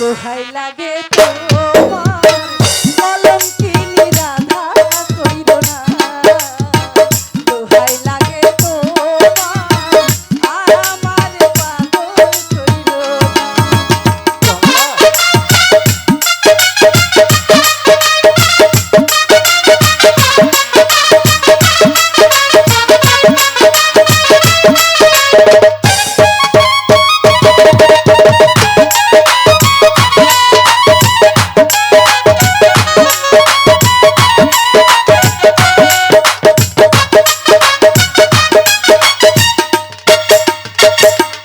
দোহাই লাগে তোমার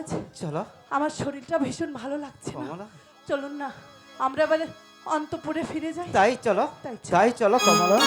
আজ চলো। আমার শরীরটা ভীষণ ভালো লাগছে কমলা। চলুন না আমরা এবারে অন্তপুরে ফিরে যাই। তাই চলো। তাই চলো কমলা।